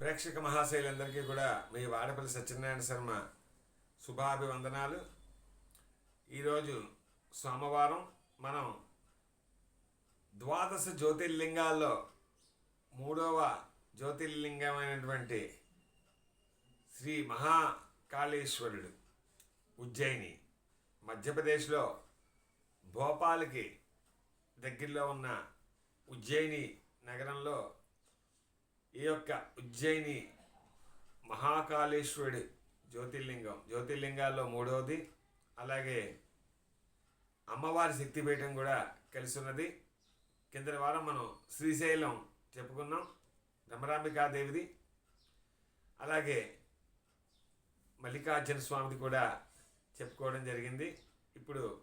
ప్రేక్షక మహాశైలందరికీ కూడా మీ వాడపల్లి సత్యనారాయణ శర్మ శుభాభివందనాలు. ఈరోజు సోమవారం మనం ద్వాదశ జ్యోతిర్లింగాల్లో మూడవ జ్యోతిర్లింగమైనటువంటి శ్రీ మహాకాళేశ్వరుడు ఉజ్జయిని మధ్యప్రదేశ్లో భోపాల్కి దగ్గరలో ఉన్న ఉజ్జయిని నగరంలో ఈ యొక్క ఉజ్జయిని మహాకాళేశ్వరుడి జ్యోతిర్లింగం. జ్యోతిర్లింగాల్లో మూడవది అలాగే అమ్మవారి శక్తిపీఠం కూడా కలిసి ఉన్నది కిందటి వారం మనం శ్రీశైలం చెప్పుకున్నాం రమరాంబికాదేవిది. అలాగే మల్లికార్జున స్వామిది కూడా చెప్పుకోవడం జరిగింది. ఇప్పుడు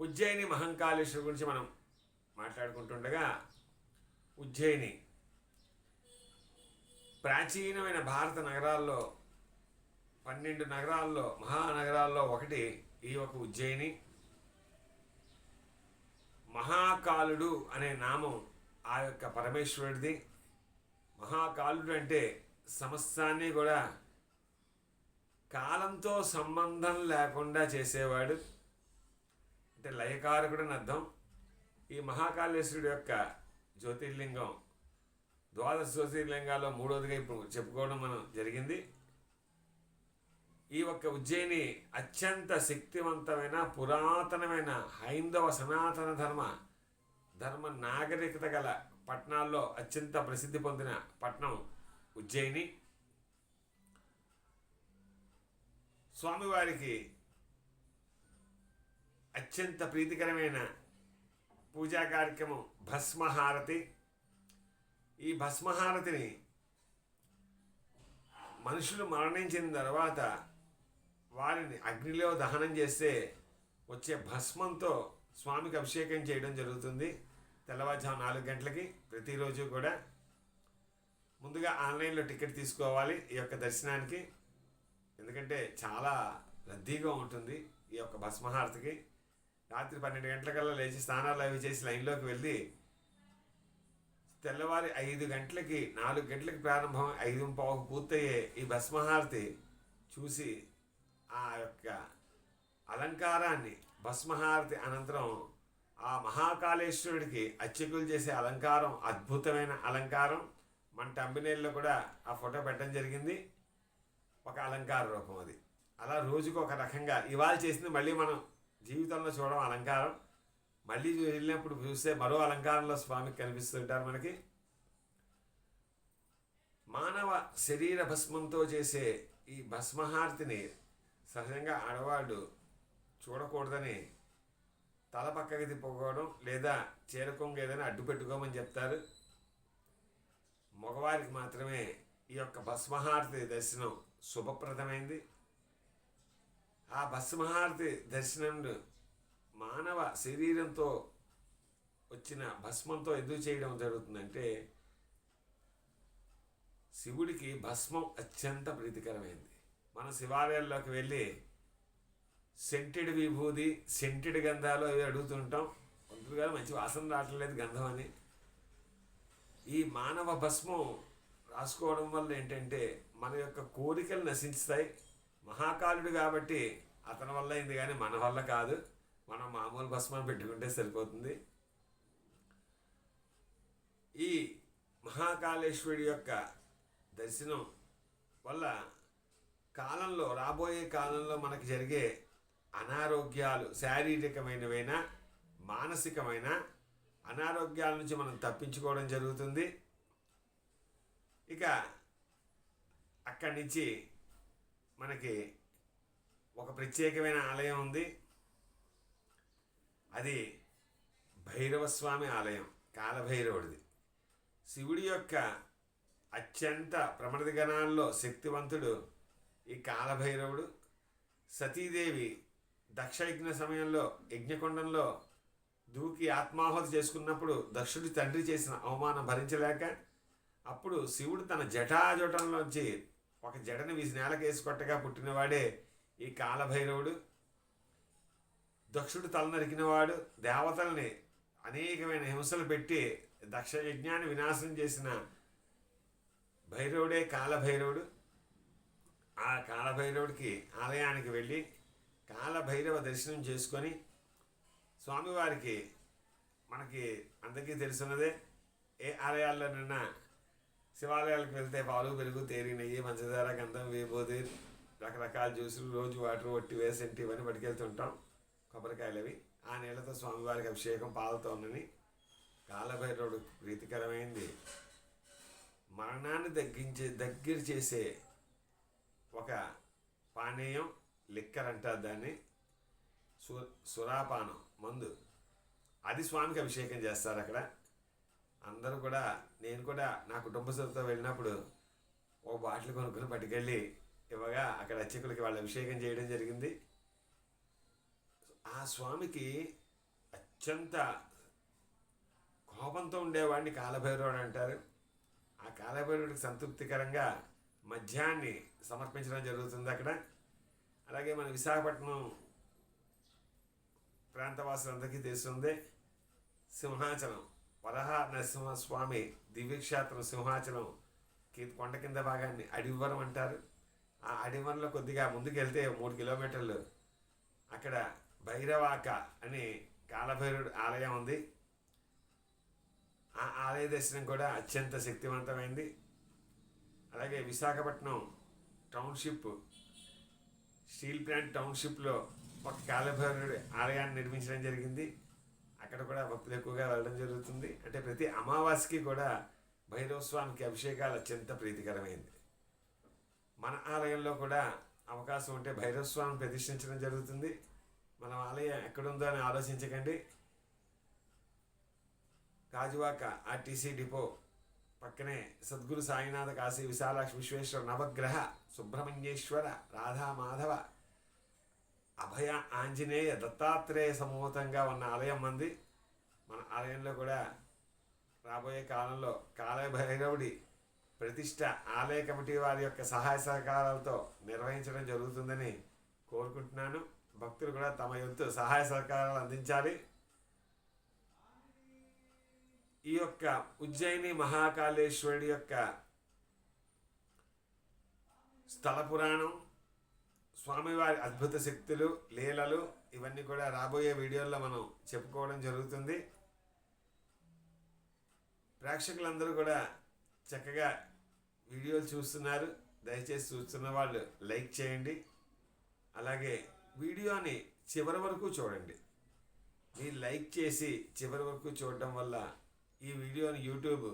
ఉజ్జయిని మహంకాళేశ్వరు గురించి మనం మాట్లాడుకుంటుండగా ఉజ్జయిని ప్రాచీనమైన భారత నగరాల్లో పన్నెండు నగరాల్లో మహానగరాల్లో ఒకటి ఈ ఒక ఉజ్జయిని. మహాకాలుడు అనే నామం ఆ యొక్క పరమేశ్వరుడిది. మహాకాలుడు అంటే సమస్తాన్ని కూడా కాలంతో సంబంధం లేకుండా చేసేవాడు. అంటే లయకారకుడు అని అర్థం. ఈ మహాకాళేశ్వరుడు యొక్క జ్యోతిర్లింగం ద్వాదశ జ్యోతిర్లింగాల్లో మూడోదిగా ఇప్పుడు చెప్పుకోవడం మనం జరిగింది. ఈ ఒక్క ఉజ్జయిని అత్యంత శక్తివంతమైన పురాతనమైన హైందవ సనాతన ధర్మ ధర్మ నాగరికత గల పట్టణాల్లో అత్యంత ప్రసిద్ధి పొందిన పట్టణం ఉజ్జయిని. స్వామివారికి అత్యంత ప్రీతికరమైన పూజా కార్యక్రమం భస్మహారతి. ఈ భస్మహారతిని మనుషులు మరణించిన తర్వాత వారిని అగ్నిలో దహనం చేస్తే వచ్చే భస్మంతో స్వామికి అభిషేకం చేయడం జరుగుతుంది. తెల్లవారుజాము నాలుగు గంటలకి ప్రతిరోజు కూడా. ముందుగా ఆన్లైన్లో టికెట్ తీసుకోవాలి ఈ యొక్క దర్శనానికి. ఎందుకంటే చాలా రద్దీగా ఉంటుంది ఈ యొక్క భస్మహారతికి. రాత్రి పన్నెండు గంటలకల్లా లేచి స్నానాలు అవి చేసి లైన్లోకి వెళ్ళి తెల్లవారి ఐదు గంటలకి నాలుగు గంటలకి ప్రారంభం ఐదు పావు పూర్తయ్యే ఈ భస్మహారతి చూసి ఆ యొక్క అలంకారాన్ని భస్మహారతి అనంతరం ఆ మహాకాళేశ్వరుడికి అర్చకులు చేసే అలంకారం అద్భుతమైన అలంకారం. మన టంబినేల్లో కూడా ఆ ఫోటో పెట్టడం జరిగింది. ఒక అలంకార రూపం అది. అలా రోజుకు ఒక రకంగా ఇవాళ చేసింది మళ్ళీ మనం జీవితంలో చూడడం అలంకారం. మళ్ళీ వెళ్ళినప్పుడు చూస్తే మరో అలంకారంలో స్వామికి కనిపిస్తుంటారు మనకి. మానవ శరీర భస్మంతో చేసే ఈ భస్మహారతిని సహజంగా ఆడవాళ్ళు చూడకూడదని తల పక్కకి తిప్పుకోవడం లేదా చీరకొంగ ఏదైనా అడ్డు పెట్టుకోమని చెప్తారు. మగవారికి మాత్రమే ఈ యొక్క భస్మహారతి దర్శనం శుభప్రదమైంది. ఆ భస్మహారతి దర్శనం మానవ శరీరంతో వచ్చిన భస్మంతో ఎందుకు చేయడం జరుగుతుందంటే శివుడికి భస్మం అత్యంత ప్రీతికరమైంది. మన శివాలయాల్లోకి వెళ్ళి సెంటెడ్ విభూది సెంటెడ్ గంధాలు అవి అడుగుతుంటాం కొందరు గారు మంచి వాసన రావట్లేదు గంధం అని. ఈ మానవ భస్మం రాసుకోవడం వల్ల ఏంటంటే మన యొక్క కోరికలు నశించుతాయి. మహాకాలుడు కాబట్టి అతని వల్ల అయింది కానీ మన వల్ల కాదు. మనం మామూలు భస్మం పెట్టుకుంటే సరిపోతుంది. ఈ మహాకాళేశ్వరి యొక్క దర్శనం వల్ల కాలంలో రాబోయే కాలంలో మనకు జరిగే అనారోగ్యాలు శారీరకమైనవైన మానసికమైన అనారోగ్యాల నుంచి మనం తప్పించుకోవడం జరుగుతుంది. ఇక అక్కడి నుంచి మనకి ఒక ప్రత్యేకమైన ఆలయం ఉంది. అది భైరవస్వామి ఆలయం కాలభైరవుడిది. శివుడి యొక్క అత్యంత ప్రమద గణాల్లో శక్తివంతుడు ఈ కాలభైరవుడు. సతీదేవి దక్షయజ్ఞ సమయంలో యజ్ఞకొండంలో దూకి ఆత్మాహుతి చేసుకున్నప్పుడు దక్షుడి తండ్రి చేసిన అవమానం భరించలేక అప్పుడు శివుడు తన జటాజటంలోంచి ఒక జడని వీసి నేలకేసి కొట్టగా పుట్టినవాడే ఈ కాలభైరవుడు. దక్షుడు తల నరికినవాడు దేవతల్ని అనేకమైన హింసలు పెట్టి దక్ష యజ్ఞాన్ని వినాశనం చేసిన భైరవుడే కాలభైరవుడు. ఆ కాలభైరవుడికి ఆలయానికి వెళ్ళి కాలభైరవ దర్శనం చేసుకొని స్వామివారికి మనకి అందరికీ తెలుసున్నదే ఏ ఆలయాల్లో నిన్న శివాలయాలకు వెళ్తే పాలు పెరుగు తేరి నెయ్యి పంచదార గంధం విభూతి రకరకాల జ్యూసులు రోజు వాటర్ వట్టి వేసంటి ఇవన్నీ పట్టుకెళ్తుంటాం. కొబ్బరికాయలు అవి. ఆ నీళ్ళతో స్వామివారికి అభిషేకం పాలతో కాలభైరవుడు ప్రీతికరమైంది. మరణాన్ని తగ్గించే దగ్గర చేసే ఒక పానీయం లిక్కర్ అంటారు దాన్ని. సు సురాపానం మందు. అది స్వామికి అభిషేకం చేస్తారు అక్కడ. అందరూ కూడా నేను కూడా నా కుటుంబ సభ్యులతో వెళ్ళినప్పుడు ఓ బాటిల్ కొనుక్కొని పట్టుకెళ్ళి ఇవ్వగా అక్కడ అర్చకులకి వాళ్ళు అభిషేకం చేయడం జరిగింది. ఆ స్వామికి అత్యంత కోపంతో ఉండేవాడిని కాలభైరవుడు అంటారు. ఆ కాలభైరవుడికి సంతృప్తికరంగా మద్యాన్ని సమర్పించడం జరుగుతుంది అక్కడ. అలాగే మన విశాఖపట్నం ప్రాంతవాసులందరికీ తెలుస్తుంది సింహాచలం వరహ నరసింహస్వామి దివ్యక్షేత్రం సింహాచలం కింద కొండ కింద భాగాన్ని అడివరం అంటారు. ఆ అడివరంలో కొద్దిగా ముందుకు వెళ్తే మూడు కిలోమీటర్లు అక్కడ భైరవాక అని కాలభైరుడు ఆలయం ఉంది. ఆ ఆలయ దర్శనం కూడా అత్యంత శక్తివంతమైంది. అలాగే విశాఖపట్నం టౌన్షిప్ స్టీల్ ప్లాంట్ టౌన్షిప్లో ఒక కాలభైరుడి ఆలయాన్ని నిర్మించడం జరిగింది. అక్కడ కూడా భక్తులు ఎక్కువగా వెళ్ళడం జరుగుతుంది. అంటే ప్రతి అమావాస్యకి కూడా భైరవ స్వామికి అభిషేకాలు అత్యంత ప్రీతికరమైంది. మన ఆలయంలో కూడా అవకాశం ఉంటే భైరవ స్వామిని ప్రతిష్ఠించడం జరుగుతుంది. మన ఆలయం ఎక్కడుందో అని ఆలోచించకండి. గాజువాక ఆర్టీసీ డిపో పక్కనే సద్గురు సాయినాథ కాశీ విశాలాక్ష విశ్వేశ్వర నవగ్రహ సుబ్రహ్మణ్యేశ్వర రాధా మాధవ అభయ ఆంజనేయ దత్తాత్రేయ సమూహతంగా ఉన్న ఆలయం మంది. మన ఆలయంలో కూడా రాబోయే కాలంలో కాలభైరవుడి ప్రతిష్ట ఆలయ కమిటీ వారి యొక్క సహాయ సహకారాలతో నిర్వహించడం జరుగుతుందని కోరుకుంటున్నాను. భక్తులు కూడా తమ వంతు సహాయ సహకారాలు అందించాలి. ఈ యొక్క ఉజ్జయిని మహాకాళేశ్వరుడి యొక్క స్థల పురాణం స్వామివారి అద్భుత శక్తులు లీలలు ఇవన్నీ కూడా రాబోయే వీడియోల్లో మనం చెప్పుకోవడం జరుగుతుంది. ప్రేక్షకులందరూ కూడా చక్కగా వీడియోలు చూస్తున్నారు. దయచేసి చూస్తున్న వాళ్ళు లైక్ చేయండి. అలాగే వీడియోని చివరి వరకు చూడండి. మీరు లైక్ చేసి చివరి వరకు చూడటం వల్ల ఈ వీడియోని యూట్యూబ్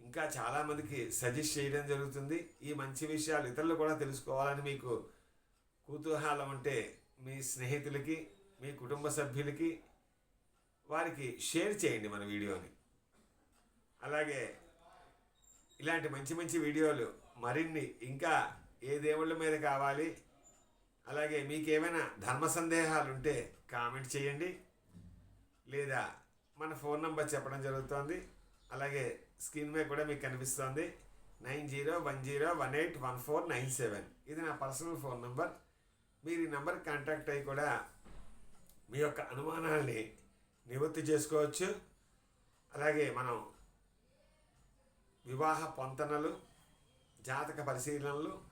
ఇంకా చాలామందికి సజెస్ట్ చేయడం జరుగుతుంది. ఈ మంచి విషయాలు ఇతరులు కూడా తెలుసుకోవాలని మీకు కుతూహలం ఉంటే మీ స్నేహితులకి మీ కుటుంబ సభ్యులకి వారికి షేర్ చేయండి మన వీడియోని. అలాగే ఇలాంటి మంచి మంచి వీడియోలు మరిన్ని ఇంకా ఏ దేవుళ్ళ మీద కావాలి అలాగే మీకేమైనా ధర్మ సందేహాలు ఉంటే కామెంట్ చేయండి. లేదా మన ఫోన్ నంబర్ చెప్పడం జరుగుతుంది. అలాగే స్క్రీన్ మీద కూడా మీకు కనిపిస్తోంది. Nine zero one zero one eight one four nine seven. ఇది నా పర్సనల్ ఫోన్ నంబర్. మీరు ఈ నెంబర్ కాంటాక్ట్ అయ్యి కూడా మీ యొక్క అనుమానాల్ని నివృత్తి చేసుకోవచ్చు. అలాగే మనం వివాహ పొంతనలు జాతక పరిశీలనలు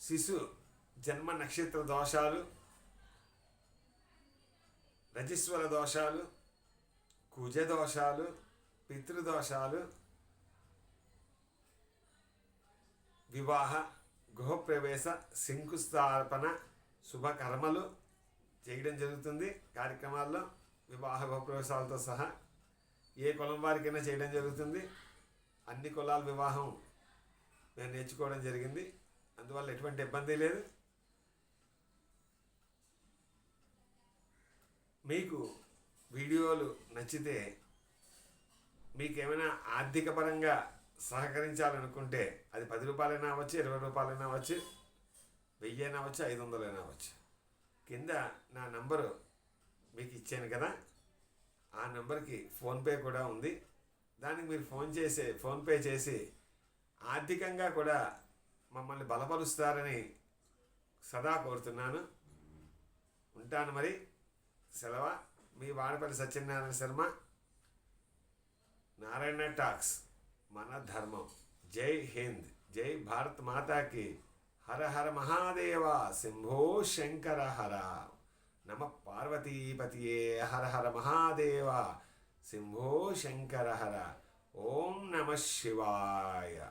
శిశు జన్మ నక్షత్ర దోషాలు రజస్వర దోషాలు కుజ దోషాలు పితృదోషాలు వివాహ గృహప్రవేశ శంకుస్థాపన శుభకర్మలు చేయడం జరుగుతుంది. కార్యక్రమాల్లో వివాహ గృహప్రవేశాలతో సహా ఏ కులం వారికైనా చేయడం జరుగుతుంది. అన్ని కులాల వివాహం నేను నేర్చుకోవడం జరిగింది. అందువల్ల ఎటువంటి ఇబ్బంది లేదు. మీకు వీడియోలు నచ్చితే మీకు ఏమైనా ఆర్థిక పరంగా సహకరించాలనుకుంటే అది పది రూపాయలైనా అవ్వచ్చు ఇరవై రూపాయలైనా అవ్వచ్చు వెయ్యి అయినా అవ్వచ్చు ఐదు వందలైనా అవ్వచ్చు. కింద నా నంబరు మీకు ఇచ్చాను కదా ఆ నెంబర్కి ఫోన్పే కూడా ఉంది. దానికి మీరు ఫోన్ చేసి ఫోన్పే చేసి ఆర్థికంగా కూడా మమ్మల్ని బలపరుస్తారని సదా కోరుతున్నాను. ఉంటాను మరి. సెలవ? మీ వాడపల్లి సత్యనారాయణ శర్మ. నారాయణ టాక్స్. మన ధర్మం. జై హింద్. జై భారత్ మాతాకి. హర హర మహాదేవ. శంభో శంకర హర. నమ పార్వతీపతియే. హర హర మహాదేవ. శంభో శంకర హర. ఓం నమ శివాయ.